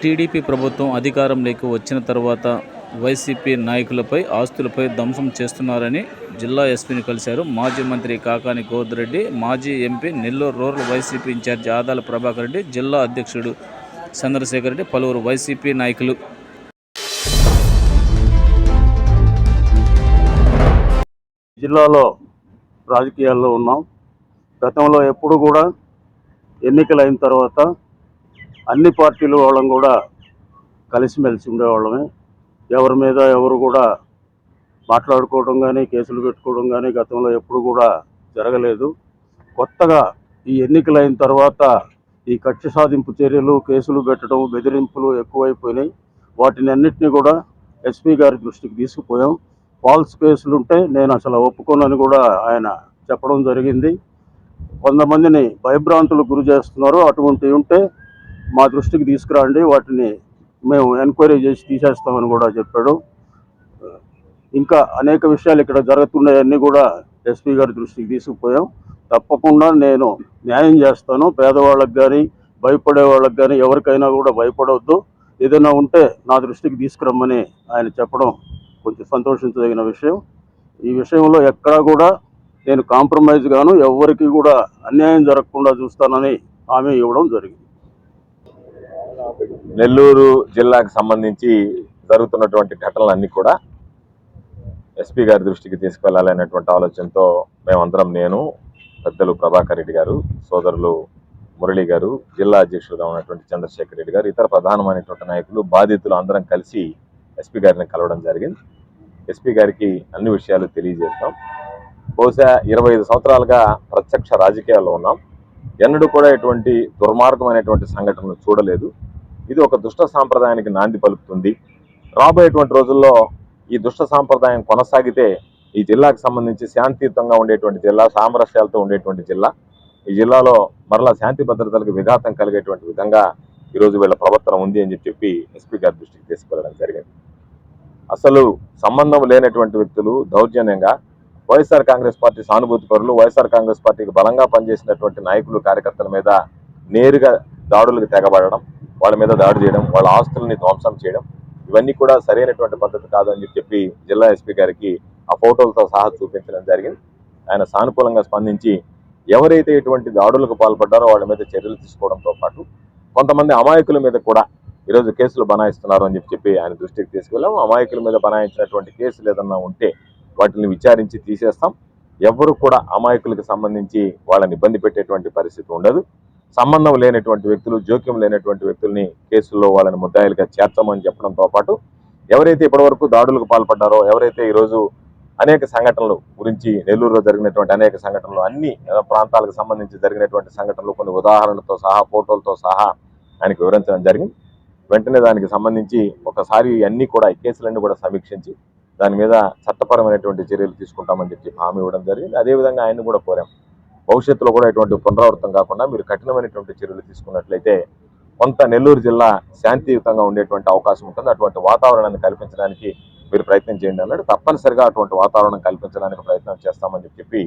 TDP ప్రభుత్వం అధికారంలోకి వచ్చిన తర్వాత వైసీపీ నాయకులపై ఆస్తులపై ధ్వంసం చేస్తున్నారని జిల్లా ఎస్పీని కలిశారు మాజీ మంత్రి కాకాని గోద్రెడ్డి మాజీ MP Nellore rural YCP incharge Adala Prabhakar Reddy జిల్లా అధ్యక్షుడు చంద్రశేఖర్ రెడ్డి పలువురు వైసీపీ నాయకులు. జిల్లాలో రాజకీయాల్లో ఉన్నాం. గతంలో ఎప్పుడు కూడా ఎన్నికలు అయిన తర్వాత అన్ని పార్టీలు వాళ్ళం కూడా కలిసిమెలిసి ఉండేవాళ్ళమే. ఎవరి మీద ఎవరు కూడా మాట్లాడుకోవడం కానీ కేసులు పెట్టుకోవడం కానీ గతంలో ఎప్పుడు కూడా జరగలేదు. కొత్తగా ఈ ఎన్నికలు అయిన తర్వాత ఈ కక్ష సాధింపు చర్యలు కేసులు పెట్టడం బెదిరింపులు ఎక్కువైపోయినాయి. వాటిని అన్నిటినీ కూడా ఎస్పీ గారి దృష్టికి తీసుకుపోయాం. ఫాల్స్ కేసులుంటే నేను అసలు ఒప్పుకోనని కూడా ఆయన చెప్పడం జరిగింది. కొంతమందిని భయభ్రాంతులకు గురి చేస్తున్నారు. అటువంటివి ఉంటే మా దృష్టికి తీసుకురండి. వాటిని మేము ఎంక్వైరీ చేసి తీసేస్తామని కూడా చెప్పాడు. ఇంకా అనేక విషయాలు ఇక్కడ జరుగుతున్నాయన్నీ కూడా ఎస్పీ గారి దృష్టికి తీసుకుపోయాం. తప్పకుండా నేను న్యాయం చేస్తాను. పేదవాళ్ళకి కానీ భయపడే వాళ్ళకి కానీ ఎవరికైనా కూడా భయపడవద్దు ఏదైనా ఉంటే నా దృష్టికి తీసుకురమ్మని ఆయన చెప్పడం కొంచెం సంతోషించదగిన విషయం. ఈ విషయంలో ఎక్కడా కూడా నేను కాంప్రమైజ్ గాను ఎవరికి కూడా అన్యాయం జరగకుండా చూస్తానని హామీ ఇవ్వడం జరిగింది. నెల్లూరు జిల్లాకు సంబంధించి జరుగుతున్నటువంటి ఘటనలన్నీ కూడా ఎస్పీ గారి దృష్టికి తీసుకువెళ్ళాలనేటువంటి ఆలోచనతో మేమందరం నేను పెద్దలు ప్రభాకర్ రెడ్డి గారు సోదరులు మురళి గారు జిల్లా అధ్యక్షులుగా ఉన్నటువంటి చంద్రశేఖర్ రెడ్డి గారు ఇతర ప్రధానమైనటువంటి నాయకులు బాధితులు అందరం కలిసి ఎస్పీ గారిని కలవడం జరిగింది. ఎస్పీ గారికి అన్ని విషయాలు తెలియజేస్తాం. బహుశా ఇరవై ఐదు సంవత్సరాలుగా ప్రత్యక్ష రాజకీయాల్లో ఉన్నాం. ఎన్నడూ కూడా ఎటువంటి దుర్మార్గమైనటువంటి సంఘటనలు చూడలేదు. ఇది ఒక దుష్ట సాంప్రదాయానికి నాంది పలుకుతుంది. రాబోయేటువంటి రోజుల్లో ఈ దుష్ట సాంప్రదాయం కొనసాగితే ఈ జిల్లాకు సంబంధించి శాంతియుతంగా ఉండేటువంటి జిల్లా సామరస్యాలతో ఉండేటువంటి జిల్లా ఈ జిల్లాలో మరలా శాంతి భద్రతలకు విఘాతం కలిగేటువంటి విధంగా ఈరోజు వీళ్ళ ప్రవర్తన ఉంది అని చెప్పి ఎస్పీ గారి దృష్టికి తీసుకెళ్ళడం జరిగింది. అసలు సంబంధం లేనటువంటి వ్యక్తులు దౌర్జన్యంగా వైఎస్ఆర్ కాంగ్రెస్ పార్టీ సానుభూతి పరులు వైఎస్ఆర్ కాంగ్రెస్ పార్టీకి బలంగా పనిచేసినటువంటి నాయకులు కార్యకర్తల మీద నేరుగా దాడులకు తెగబడడం వాళ్ళ మీద దాడి చేయడం వాళ్ళ ఆస్తుల్ని ధ్వంసం చేయడం ఇవన్నీ కూడా సరైనటువంటి పద్ధతి కాదని చెప్పి జిల్లా ఎస్పీ గారికి ఆ ఫోటోలతో సహా చూపించడం జరిగింది. ఆయన సానుకూలంగా స్పందించి ఎవరైతే ఇటువంటి దాడులకు పాల్పడ్డారో వాళ్ళ మీద చర్యలు తీసుకోవడంతో పాటు కొంతమంది అమాయకుల మీద కూడా ఈరోజు కేసులు బనాయిస్తున్నారు అని చెప్పి చెప్పి ఆయన దృష్టికి తీసుకెళ్ళాము అమాయకుల మీద బనాయించినటువంటి కేసులు ఏదన్నా ఉంటే వాటిని విచారించి తీసేస్తాం. ఎవరు కూడా అమాయకులకు సంబంధించి వాళ్ళని ఇబ్బంది పెట్టేటువంటి పరిస్థితి ఉండదు. సంబంధం లేనటువంటి వ్యక్తులు జోక్యం లేనటువంటి వ్యక్తుల్ని కేసుల్లో వాళ్ళని ముద్దాయిలుగా చేర్చమని చెప్పడంతో పాటు ఎవరైతే ఇప్పటివరకు దాడులకు పాల్పడ్డారో ఎవరైతే ఈరోజు అనేక సంఘటనలు గురించి నెల్లూరులో జరిగినటువంటి అనేక సంఘటనలు అన్ని ప్రాంతాలకు సంబంధించి జరిగినటువంటి సంఘటనలు కొన్ని ఉదాహరణలతో సహా ఫోటోలతో సహా ఆయనకు వివరించడం జరిగింది. వెంటనే దానికి సంబంధించి ఒకసారి అన్ని కూడా ఈ కేసులన్నీ కూడా సమీక్షించి దాని మీద చట్టపరమైనటువంటి చర్యలు తీసుకుంటామని చెప్పి హామీ ఇవ్వడం జరిగింది. అదేవిధంగా ఆయన కూడా కోరాం. భవిష్యత్తులో కూడా ఇటువంటి పునరావృతం కాకుండా మీరు కఠినమైనటువంటి చర్యలు తీసుకున్నట్లయితే కొంత నెల్లూరు జిల్లా శాంతియుతంగా ఉండేటువంటి అవకాశం ఉంటుంది. అటువంటి వాతావరణాన్ని కల్పించడానికి మీరు ప్రయత్నం చేయండి అన్నాడు. తప్పనిసరిగా అటువంటి వాతావరణం కల్పించడానికి ప్రయత్నం చేస్తామని చెప్పి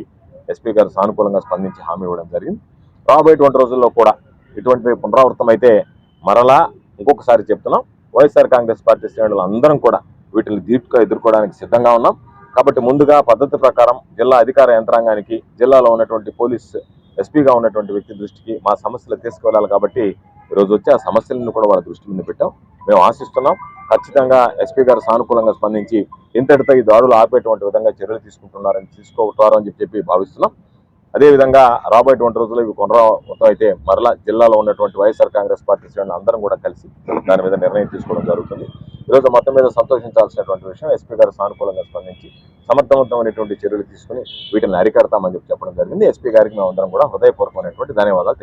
ఎస్పీ గారు సానుకూలంగా స్పందించి హామీ ఇవ్వడం జరిగింది. రాబోయేటువంటి రోజుల్లో కూడా ఇటువంటి పునరావృతం అయితే మరలా ఇంకొకసారి చెప్తున్నాం. వైఎస్ఆర్ కాంగ్రెస్ పార్టీ శ్రేణులు అందరం కూడా వీటిని దీప్గా ఎదుర్కోవడానికి సిద్ధంగా ఉన్నాం. కాబట్టి ముందుగా పద్ధతి ప్రకారం జిల్లా అధికార యంత్రాంగానికి జిల్లాలో ఉన్నటువంటి పోలీస్ ఎస్పీగా ఉన్నటువంటి వ్యక్తి దృష్టికి మా సమస్యలు తీసుకువెళ్ళాలి కాబట్టి ఈరోజు వచ్చి ఆ సమస్యలను కూడా వాళ్ళ దృష్టి మీద పెట్టాం. మేము ఆశిస్తున్నాం ఖచ్చితంగా ఎస్పీ గారు సానుకూలంగా స్పందించి ఇంతటితో ఈ దాడులు ఆపేటువంటి విధంగా చర్యలు తీసుకుంటున్నారని తీసుకుంటారు అని చెప్పి భావిస్తున్నాం. అదేవిధంగా రాబోయేటువంటి రోజుల్లో ఇవి పునరావృతం అయితే మరలా జిల్లాలో ఉన్నటువంటి వైఎస్ఆర్ కాంగ్రెస్ పార్టీ శ్రేణులు అందరం కూడా కలిసి దాని మీద నిర్ణయం తీసుకోవడం జరుగుతుంది. ఈరోజు మొత్తం మీద సంతోషించాల్సినటువంటి విషయం ఎస్పీ గారు సానుకూలంగా స్పందించి సమర్థవంతమైనటువంటి చర్యలు తీసుకుని వీటిని అరికడతామని చెప్పి చెప్పడం జరిగింది. ఎస్పీ గారికి మేము అందరం కూడా హృదయపూర్వకమైనటువంటి ధన్యవాదాలు